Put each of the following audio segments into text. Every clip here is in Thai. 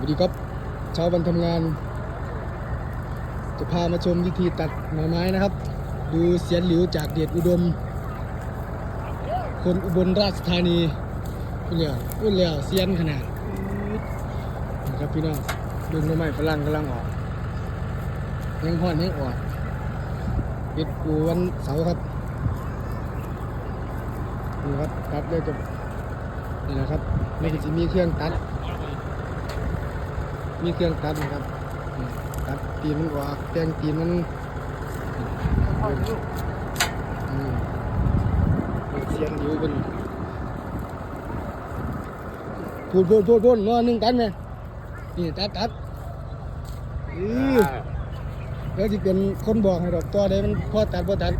วัสดีครับเช้าวันทำงาน จะพามาชมวิธีตัดหน่อไม้นะครับ ดูเสียนหลิวจากเดชอุดม คนอุบลราชธานีพูดแล้วพูดแล้วเสียนขนาดนะครับพี่น้องดึงหน่อไม้ฝรั่งกำลังออกยังพ่อนยังออกปิดปูวันเสาร์ครับนี่ครับตัดเลยกับนี่นะครับไม่ได้จะมีเครื่องตัด มีเครื่องตัดนะครับตัดตีนมันออกแตงตีนมันเสียงอยู่เป็นพูดพูดพูดพูดนอนหนึ่งตันไหมนี่ตัดตัดอือแล้วที่เป็นคนบอกให้ดอกตัวใดมันพอตัดพอตัด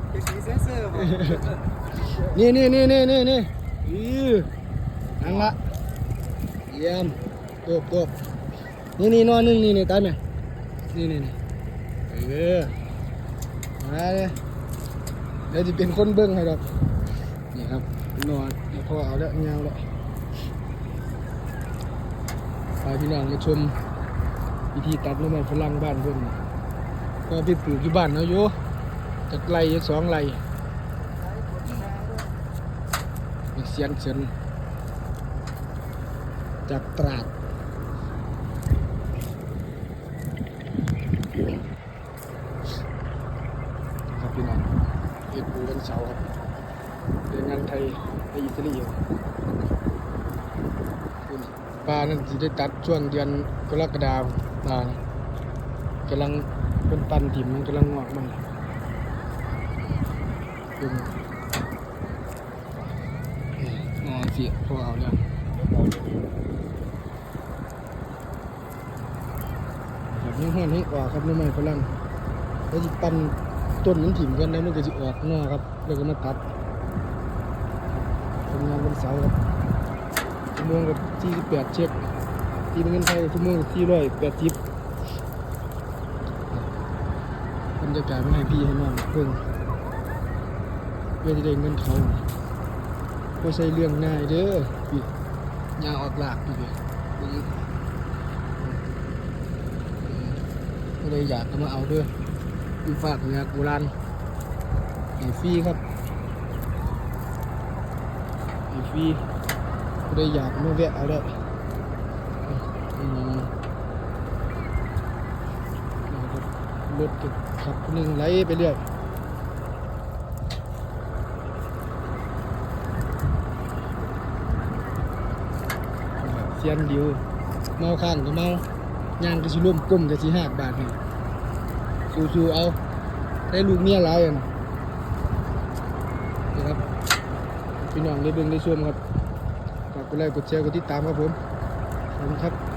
นี่นี่นี่นี่นี่นี่อือนั่งละเยี่ยมตัวตัว นี่นี่นอนนึ่งนี่นี่ตายไหมนี่นี่นี่เออมาเลยเดี๋ยวจะเป็นคนเบิ้งให้ดอกนี่ครับนอนเดี๋ยวพอเอาแล้วเงาแล้วพาพี่น้องมาชมวิธีตัดน้ำมันฝรั่งบ้านเพิ่อนก็ไปปลูกที่บ้านเนาะโยจากไร่สองไรมีเสียนเชิญจากตราดครับพี่น้องเอ็ดปูวัน เสาร์ครับเดินงานไทยไปอิตาลีอยู่ปลานั่นจะได้ตัดช่วงเดือนกรกฎาคมปลานะกำลังเป็นปันถิ่มมันกำลังงอกมันดูนอเสียพวกเอาเนี่ยแบบนี้ห้อนให้ออกครับน้ำมันฝรั่งแล้วจะปั้น ต้นนั้นถิ่มกันแล้วมันก็จะออกนอกครับ แล้วก็มาตัดทำงานวันเสาร์ครับชั่วโมงกับที่สิบแปดเช็คที่เป็นเงินไทยชั่วโมงที่ร้อยแปดสิบบรรยากาศไม่ให้พี่ให้น้องเพิ่งเพื่อจะได้เงินเขาก็ใช่เรื่องง่ายเด้อพี่ยาออกหลากพี่ก็เลยอยากมาเอาเด้อ อยู่ฝากงานกูรันไอฟรีครับไอ้ฟรีก็เลยอยากมาแวะเอาเด้ออืมนะครับรถขับหนึ่งไหลไปเรื่อยเสียนดียวเมาข้างก็เมาย่างก็สิร่มกลมก็สิหักบาทนี่ สู้ๆเอา ได้ลูกเมียหลายอันนะครับ พี่น้องได้เบิ่งได้ชมครับฝากกดไลค์กดแชร์กดติดตามครับผมขอบคุณครับ